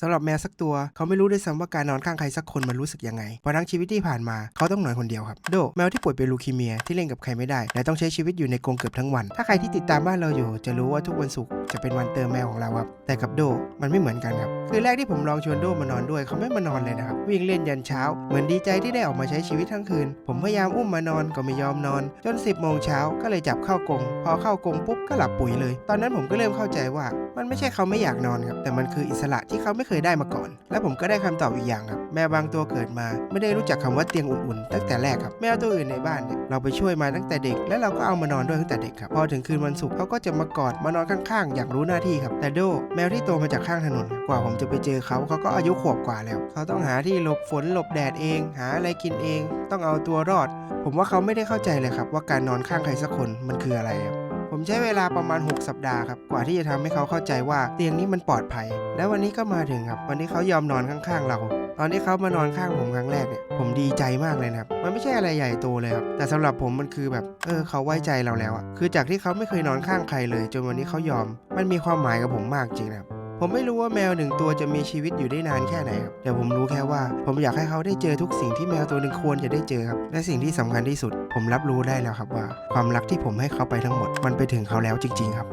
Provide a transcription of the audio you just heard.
สำหรับแมวสักตัว เขาไม่รู้ด้วยซ้ำว่าการนอนข้างใครสักคนมันรู้สึกยังไง เพราะทั้งชีวิตที่ผ่านมาเขาต้องนอนคนเดียวครับ โด แมวที่ป่วยเป็นลูคีเมียที่เล่นกับใครไม่ได้ และต้องใช้ชีวิตอยู่ในกรงเกือบทั้งวัน ถ้าใครที่ติดตามบ้านเราอยู่ จะรู้ว่าทุกวันศุกร์ จะเป็นวันเติมแมวของเราครับแต่กับโดมันไม่เหมือนกันครับคือแรกที่ผมลองชวนโดมานอนด้วยเขาไม่มานอนเลยนะครับวิ่งเล่นยันเช้า เหมือนดีใจที่ได้ออกมาใช้ชีวิตทั้งคืน ผมพยายามอุ้มมานอนก็ไม่ยอมนอน จน 10โมงเช้าก็เลยจับเข้ากรงพอเข้ากรงปุ๊บก็หลับปุ๋ยเลย ตอนนั้นผมก็เริ่มเข้าใจว่า มันไม่ใช่เขาไม่อยากนอนครับแต่มันคืออิสระที่เขาไม่เคยได้มาก่อน และผมก็ได้คำตอบอีกอย่างครับแมวบางตัวเกิดมา ไม่ได้รู้จักคำว่าเตียงอุ่นๆ ตั้งแต่แรกครับแมวตัวอื่นในบ้านเนี่ยเราไปช่วยมาตั้งแต่เด็ก และเราก็เอามานอนด้วยตั้งแต่เด็กครับพอถึงคืนวันศุกร์เขาก็จะมากอดมานอนข้างๆอยากรู้หน้าที่ครับ แต่โดแมวที่โตมาจากข้างถนน กว่าผมจะไปเจอเขาเขาก็อายุขวบกว่าแล้ว เขาต้องหาที่หลบฝนหลบแดดเอง หาอะไรกินเอง ต้องเอาตัวรอด ผมว่าเขาไม่ได้เข้าใจเลยครับ ว่าการนอนข้างใครสักคนมันคืออะไรครับ ผมใช้เวลาประมาณ 6 สัปดาห์ครับกว่าที่จะทำให้เขาเข้าใจว่าเตียงนี้มันปลอดภัย และวันนี้ก็มาถึงครับ วันนี้เขายอมนอนข้างๆเรา ตอนที่เขามานอนข้างผมครั้งแรกเนี่ยผมดีใจมากเลยนะครับมันไม่ใช่อะไรใหญ่โตเลยครับแต่สำหรับผมมันคือแบบเออเขาไว้ใจเราแล้วอะคือจากที่เขาไม่เคยนอนข้างใครเลย จนวันนี้เขายอม มันมีความหมายกับผมมากจริงนะครับ ผมไม่รู้ว่าแมวหนึ่งตัวจะมีชีวิตอยู่ได้นานแค่ไหนครับแต่ผมรู้แค่ว่า ผมอยากให้เขาได้เจอทุกสิ่งที่แมวตัวหนึ่งควรจะได้เจอครับและสิ่งที่สำคัญที่สุด ผมรับรู้ได้แล้วครับว่า ความรักที่ผมให้เขาไปทั้งหมด มันไปถึงเขาแล้วจริง ๆ ครับ